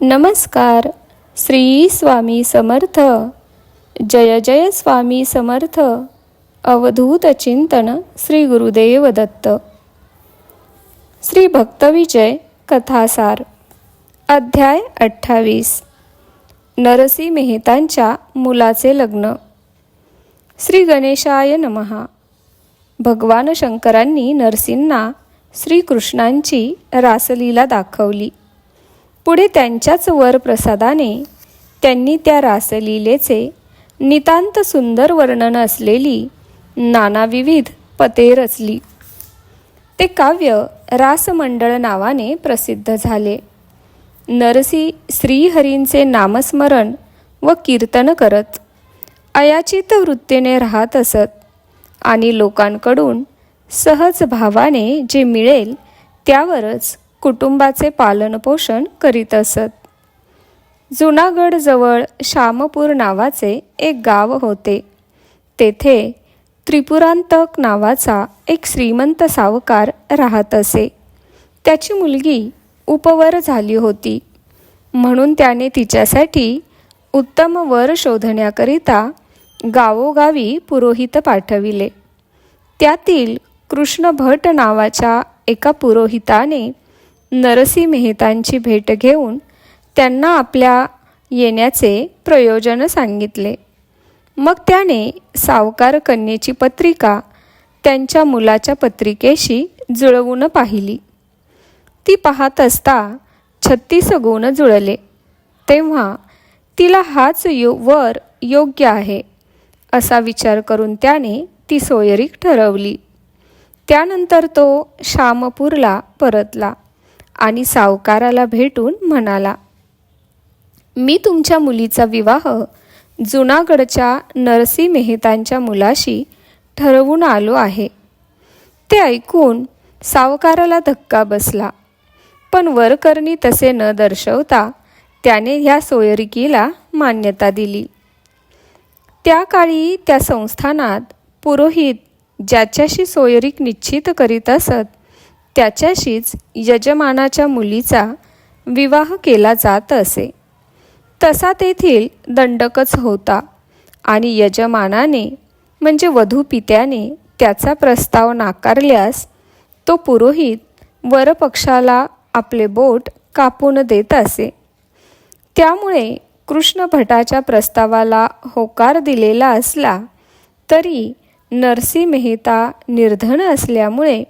नमस्कार. श्री स्वामी समर्थ. जय जय स्वामी समर्थ. अवधूत चिंतन श्री गुरुदेव दत्त. श्री भक्तविजय कथासार. अध्याय अठ्ठावीस. नरसी मेहतांच्या मुलाचे लग्न. श्री गणेशाय नमहा भगवान शंकरांनी नरसींना श्रीकृष्णांची रासलीला दाखवली. पुढे त्यांच्याच वरप्रसादाने त्यांनी त्या रासलीलेचे नितांत सुंदर वर्णन असलेली नानाविविध पते रचली. ते काव्य रासमंडळ नावाने प्रसिद्ध झाले. नरसी श्रीहरींचे नामस्मरण व कीर्तन करत अयाचित वृत्तीने राहत असत आणि लोकांकडून सहज भावाने जे मिळेल त्यावरच कुटुंबाचे पालनपोषण करीत असत. जुनागडजवळ श्यामपूर नावाचे एक गाव होते. तेथे त्रिपुरांतक नावाचा एक श्रीमंत सावकार राहत असे. त्याची मुलगी उपवर झाली होती. म्हणून त्याने तिच्यासाठी उत्तम वर शोधण्याकरिता गावोगावी पुरोहित पाठविले. त्यातील कृष्ण भट नावाच्या एका पुरोहिताने नरसी मेहतांची भेट घेऊन त्यांना आपल्या येण्याचे प्रयोजन सांगितले. मग त्याने सावकार कन्येची पत्रिका त्यांच्या मुलाच्या पत्रिकेशी जुळवून पाहिली. ती पाहत असता छत्तीस गुण जुळले. तेव्हा तिला हाच यो वर योग्य आहे असा विचार करून त्याने ती सोयरीक ठरवली. त्यानंतर तो श्यामपूरला परतला. आणि सावकाराला भेटून म्हणाला मी तुमच्या मुलीचा विवाह जुनागडच्या नरसी मेहतांच्या मुलाशी ठरवून आलो आहे. ते ऐकून सावकाराला धक्का बसला पण वरकरणी तसे न दर्शवता त्याने ह्या सोयरिकीला मान्यता दिली. त्या काळी त्या संस्थानात पुरोहित ज्याच्याशी सोयरीक निश्चित करीत असत त्याच्याशीच यजमानाच्या मुलीचा विवाह केला जात असे. तसा तेथील दंडकच होता आणि यजमानाने म्हणजे वधूपित्याने त्याचा प्रस्ताव नाकारल्यास तो पुरोहित वरपक्षाला आपले बोट कापून देत असे. त्यामुळे कृष्ण भटाच्या प्रस्तावाला होकार दिलेला असला तरी नरसी मेहता निर्धन असल्यामुळे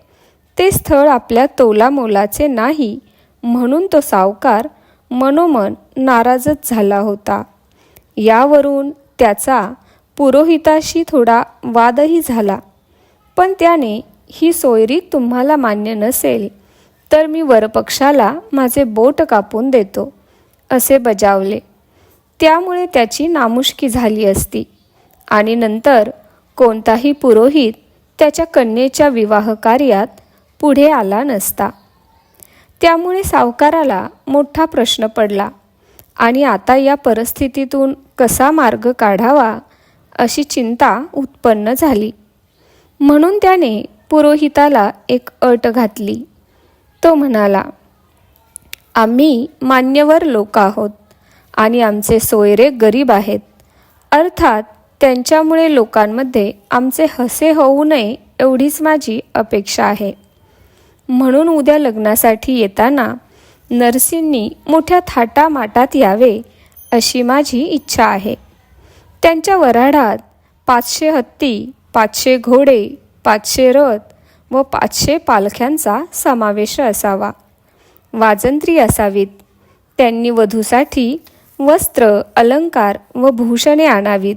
ते स्थळ आपल्या तोलामोलाचे नाही म्हणून तो सावकार मनोमन नाराजच झाला होता. यावरून त्याचा पुरोहिताशी थोडा वादही झाला. पण त्याने ही सोयरी तुम्हाला मान्य नसेल तर मी वरपक्षाला माझे बोट कापून देतो असे बजावले. त्यामुळे त्याची नामुष्की झाली असती. आणि नंतर कोणताही पुरोहित त्याच्या कन्येच्या विवाह कार्यात पुढे आला नसता. त्यामुळे सावकाराला मोठा प्रश्न पडला. आणि आता या परिस्थितीतून कसा मार्ग काढावा अशी चिंता उत्पन्न झाली. म्हणून त्याने पुरोहिताला एक अट घातली. तो म्हणाला आम्ही मान्यवर लोक आहोत आणि आमचे सोयरे गरीब आहेत. अर्थात त्यांच्यामुळे लोकांमध्ये आमचे हसे होऊ नये एवढीच माझी अपेक्षा आहे. म्हणून उद्या लग्नासाठी येताना नरसींनी मोठ्या थाटामाटात यावे अशी माझी इच्छा आहे. त्यांच्या वराडात पाचशे हत्ती पाचशे घोडे पाचशे रथ व पाचशे पालख्यांचा समावेश असावा. वाजंत्री असावीत. त्यांनी वधूसाठी वस्त्र अलंकार व भूषणे आणावीत.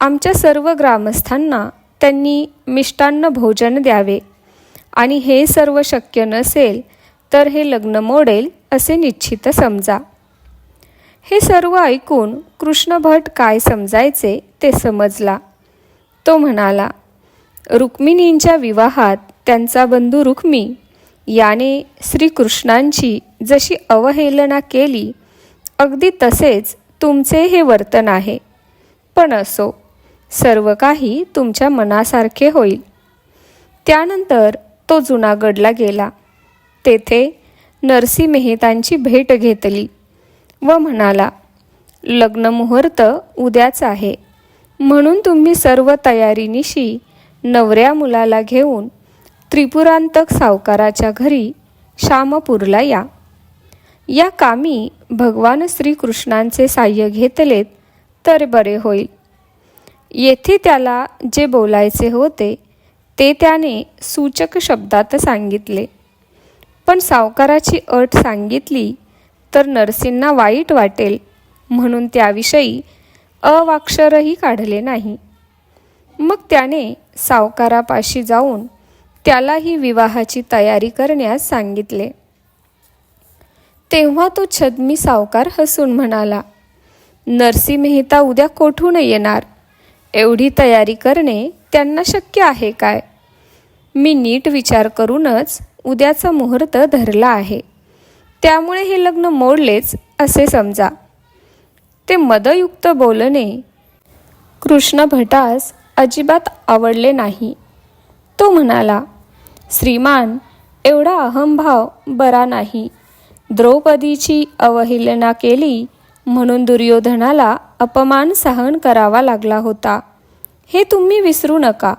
आमच्या सर्व ग्रामस्थांना त्यांनी मिष्टान्न भोजन द्यावे. आणि हे सर्व शक्य नसेल तर हे लग्न मोडेल असे निश्चित समजा. हे सर्व ऐकून कृष्णभट काय समजायचे ते समजला. तो म्हणाला रुक्मिणींच्या विवाहात त्यांचा बंधू रुक्मी याने श्रीकृष्णांची जशी अवहेलना केली अगदी तसेच तुमचे हे वर्तन आहे. पण असो सर्व काही तुमच्या मनासारखे होईल. त्यानंतर तो जुनागडला गेला. तेथे नरसी मेहतांची भेट घेतली व म्हणाला लग्न मुहूर्त उद्याच आहे. म्हणून तुम्ही सर्व तयारीनिशी नवऱ्या मुलाला घेऊन त्रिपुरांतक सावकाराच्या घरी श्यामपूरला या. या कामी भगवान श्रीकृष्णांचे साह्य घेतलेत तर बरे होईल. येथे त्याला जे बोलायचे होते ते त्याने सूचक शब्दात सांगितले. पण सावकाराची अट सांगितली तर नर्सींना वाईट वाटेल म्हणून त्याविषयी अवाक्षरही काढले नाही. मग त्याने सावकारापाशी जाऊन त्यालाही विवाहाची तयारी करण्यास सांगितले. तेव्हा तो छद्मी सावकार हसून म्हणाला नरसी मेहता उद्या कोठून येणार? एवढी तयारी करणे त्यांना शक्य आहे काय? मी नीट विचार करूनच उद्याचा मुहूर्त धरला आहे. त्यामुळे हे लग्न मोडलेच असे समजा. ते मदयुक्त बोलणे कृष्ण भटास अजिबात आवडले नाही. तो म्हणाला श्रीमान एवढा अहंभाव बरा नाही. द्रौपदीची अवहेलना केली म्हणून दुर्योधनाला अपमान सहन करावा लागला होता. हे तुम्ही विसरू नका.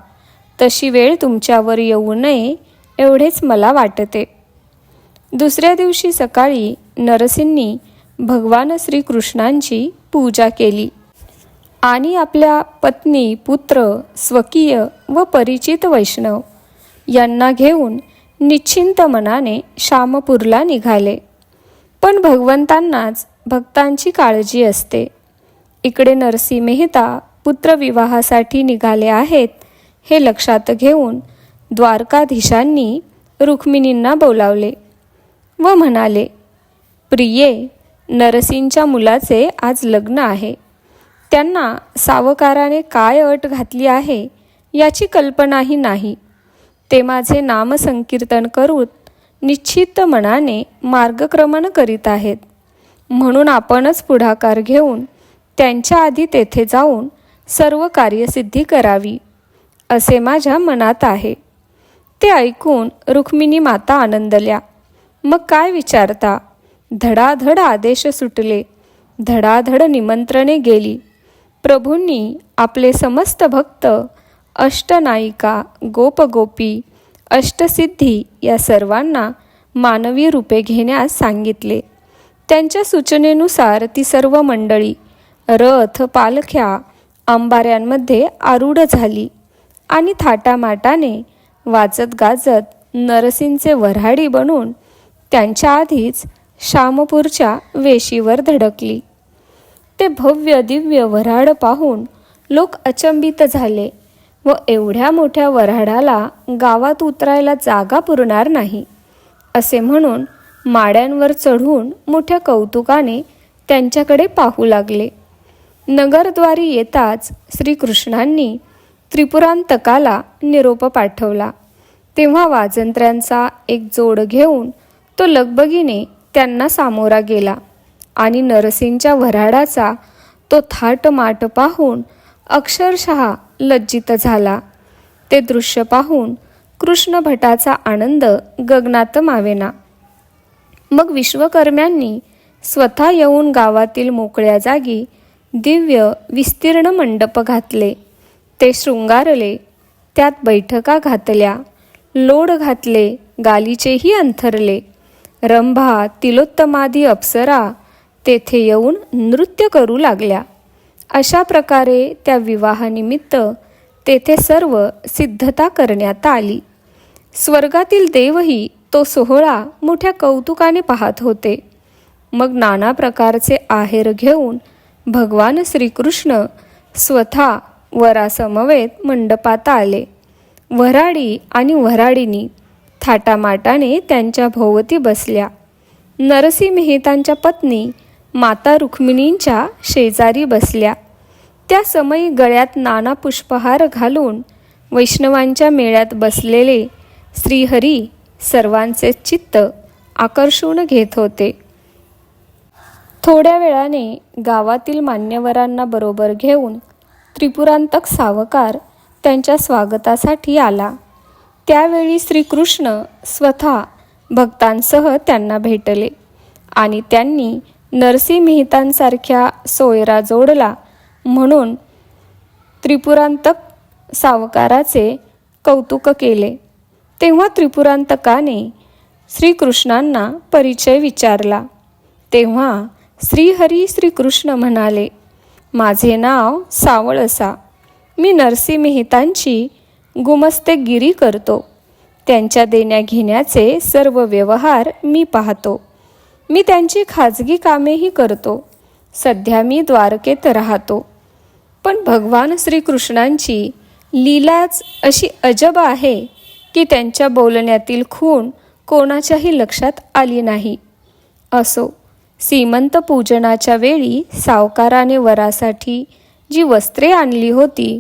तशी वेळ तुमच्यावर येऊ नये एवढेच मला वाटते. दुसऱ्या दिवशी सकाळी नरसिंनी भगवान श्रीकृष्णांची पूजा केली. आणि आपल्या पत्नी पुत्र स्वकीय व परिचित वैष्णव यांना घेऊन निश्चिंत मनाने श्यामपूरला निघाले. पण भगवंतांनाच भक्तांची काळजी असते. इकडे नरसी मेहता पुत्रविवाहासाठी निघाले आहेत हे लक्षात घेऊन द्वारकाधीशांनी रुक्मिणींना बोलावले व म्हणाले प्रिये नरसिंच्या मुलाचे आज लग्न आहे. त्यांना सावकाराने काय अट घातली आहे याची कल्पनाही नाही. ते माझे नामसंकीर्तन करून निश्चित मनाने मार्गक्रमण करीत आहेत. म्हणून आपणच पुढाकार घेऊन त्यांच्या आधी तेथे जाऊन सर्व कार्यसिद्धी करावी असे माझ्या मनात आहे. ते ऐकून रुक्मिणी माता आनंदल्या. मग काय विचारता? धडाधड आदेश सुटले. धडाधड निमंत्रणे गेली. प्रभूंनी आपले समस्त भक्त अष्टनायिका गोपगोपी अष्टसिद्धी या सर्वांना मानवी रूपे घेण्यास सांगितले. त्यांच्या सूचनेनुसार ती सर्व मंडळी रथ पालख्या अंबाऱ्यांमध्ये आरूढ झाली आणि थाटामाटाने वाजत गाजत नरसिंचे वऱ्हाडी बनून त्यांच्या आधीच श्यामपूरच्या वेशीवर धडकली. ते भव्य दिव्य वऱ्हाड पाहून लोक अचंबित झाले व एवढ्या मोठ्या वऱ्हाडाला गावात उतरायला जागा पुरणार नाही असे म्हणून माड्यांवर चढून मोठ्या कौतुकाने त्यांच्याकडे पाहू लागले. नगरद्वारी येताच श्रीकृष्णांनी त्रिपुरांतकाला निरोप पाठवला. तेव्हा वाजंत्र्यांचा एक जोड घेऊन तो लगबगीने त्यांना सामोरा गेला आणि नरसिंगच्या वऱ्हाडाचा तो थाटमाट पाहून अक्षरशः लज्जित झाला. ते दृश्य पाहून कृष्ण भटाचा आनंद गगनात मावेना. मग विश्वकर्म्यांनी स्वतः येऊन गावातील मोकळ्या जागी दिव्य विस्तीर्ण मंडप घातले. ते शृंगारले त्यात बैठका घातल्या लोड घातले गालीचेही अंथरले. रंभा तिलोत्तमादी अप्सरा तेथे येऊन नृत्य करू लागल्या. अशा प्रकारे त्या विवाहानिमित्त तेथे सर्व सिद्धता करण्यात आली. स्वर्गातील देवही तो सोहळा मोठ्या कौतुकाने पाहत होते. मग नाना प्रकारचे आहेर घेऊन भगवान श्रीकृष्ण स्वतः वरासमवेत मंडपात आले. वऱ्हाडी आणि वऱ्हाडीनी थाटामाटाने त्यांच्या भोवती बसल्या. नरसी मेहतांच्या पत्नी माता रुक्मिणींच्या शेजारी बसल्या. त्या समयी गळ्यात नाना पुष्पहार घालून वैष्णवांच्या मेळ्यात बसलेले श्रीहरी सर्वांचे चित्त आकर्षून घेत होते. थोड्या वेळाने गावातील मान्यवरांना बरोबर घेऊन त्रिपुरांतक सावकार त्यांच्या स्वागतासाठी आला. त्यावेळी श्रीकृष्ण स्वतः भक्तांसह त्यांना भेटले आणि त्यांनी नरसी मेहतांसारख्या सोयरा जोडला म्हणून त्रिपुरांतक सावकाराचे कौतुक केले. तेव्हा त्रिपुरांतकाने श्रीकृष्णांना परिचय विचारला. तेव्हा श्रीहरी श्रीकृष्ण म्हणाले माझे नाव सावळसा मी नरसी मेहतांची गुमस्तेगिरी करतो. त्यांच्या देण्याघेण्याचे सर्व व्यवहार मी पाहतो. मी त्यांची खाजगी कामेही करतो. सध्या मी द्वारकेत राहतो. पण भगवान श्रीकृष्णांची लीलाच अशी अजब आहे की त्यांच्या बोलण्यातील खूण कोणाच्याही लक्षात आली नाही. असो सीमंत पूजनाच्या वेळी सावकाराने वरासाठी जी वस्त्रे आणली होती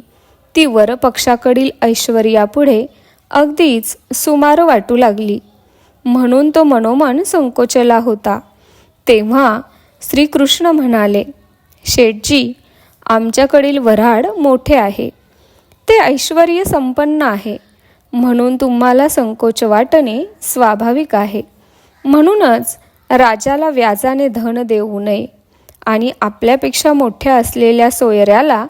ती वरपक्षाकडील ऐश्वर्यापुढे अगदीच सुमार वाटू लागली. म्हणून तो मनोमन संकोचला होता. तेव्हा श्रीकृष्ण म्हणाले शेठजी आमच्याकडील वऱ्हाड मोठे आहे. ते ऐश्वर्य संपन्न आहे. म्हणून तुम्हाला संकोच वाटणे स्वाभाविक आहे. म्हणूनच राजाला व्याजाने धन देऊ नये आणि आपल्यापेक्षा मोठ्या असलेल्या सोयऱ्याला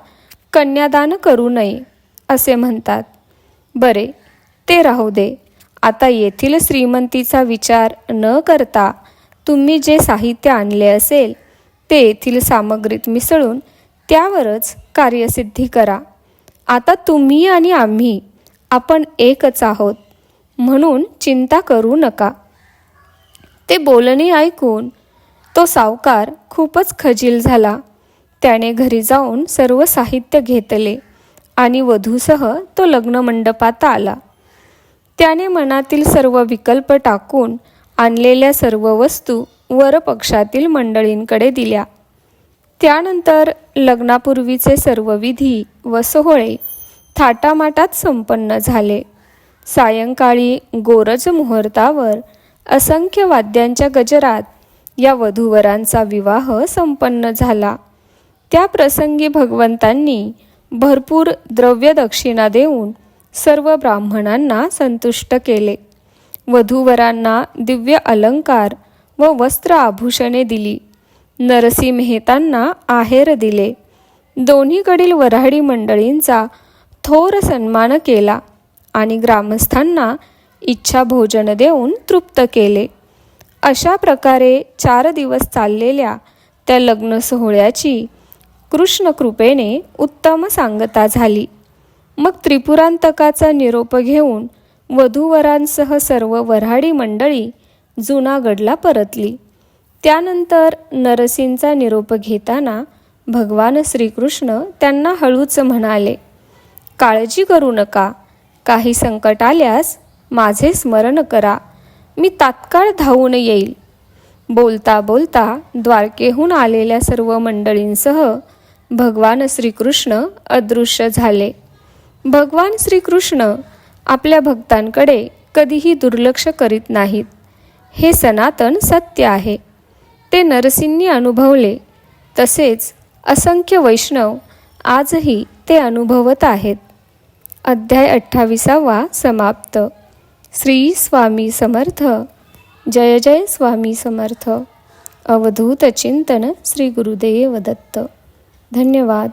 कन्यादान करू नये असे म्हणतात. बरे ते राहू दे. आता येथील श्रीमंतीचा विचार न करता तुम्ही जे साहित्य आणले असेल ते येथील सामग्रीत मिसळून त्यावरच कार्यसिद्धी करा. आता तुम्ही आणि आम्ही आपण एकच आहोत. म्हणून चिंता करू नका. ते बोलणे ऐकून तो सावकार खूपच खजील झाला. त्याने घरी जाऊन सर्व साहित्य घेतले आणि वधूसह तो लग्न मंडपात आला. त्याने मनातील सर्व विकल्प टाकून आणलेल्या सर्व वस्तू वरपक्षातील मंडळींकडे दिल्या. त्यानंतर लग्नापूर्वीचे सर्व विधी व सोहळे थाटामाटात संपन्न झाले. सायंकाळी गोरज मुहूर्तावर असंख्य वाद्यांच्या गजरात या वधूवरांचा विवाह संपन्न झाला. त्या प्रसंगी भगवंतांनी भरपूर द्रव्य दक्षिणा देऊन सर्व ब्राह्मणांना संतुष्ट केले. वधूवरांना दिव्य अलंकार व वस्त्र आभूषणे दिली. नरसी मेहतांना आहेर दिले. दोन्हीकडील वऱ्हाडी मंडळींचा थोर सन्मान केला आणि ग्रामस्थांना इच्छा भोजन देऊन तृप्त केले. अशा प्रकारे चार दिवस चाललेल्या त्या लग्न सोहळ्याची कृष्णकृपेने उत्तम सांगता झाली. मग त्रिपुरांतकाचा निरोप घेऊन वधूवरांसह सर्व वऱ्हाडी मंडळी जुनागडला परतली. त्यानंतर नरसींचा निरोप घेताना भगवान श्रीकृष्ण त्यांना हळूच म्हणाले काळजी करू नका. काही संकट आल्यास माझे स्मरण करा. मी तात्काळ धावून येईल. बोलता बोलता द्वारकेहून आलेल्या सर्व मंडळींसह भगवान श्रीकृष्ण अदृश्य झाले. भगवान श्रीकृष्ण आपल्या भक्तांकडे कधीही दुर्लक्ष करीत नाहीत. हे सनातन सत्य आहे. ते नरसिंनी अनुभवले. तसेच असंख्य वैष्णव आजही ते अनुभवत आहेत. अध्याय अठ्ठावीसावा समाप्त. श्री स्वामी समर्थ. जय जय स्वामी समर्थ. अवधूत चिंतन श्री गुरुदेव दत्त. धन्यवाद.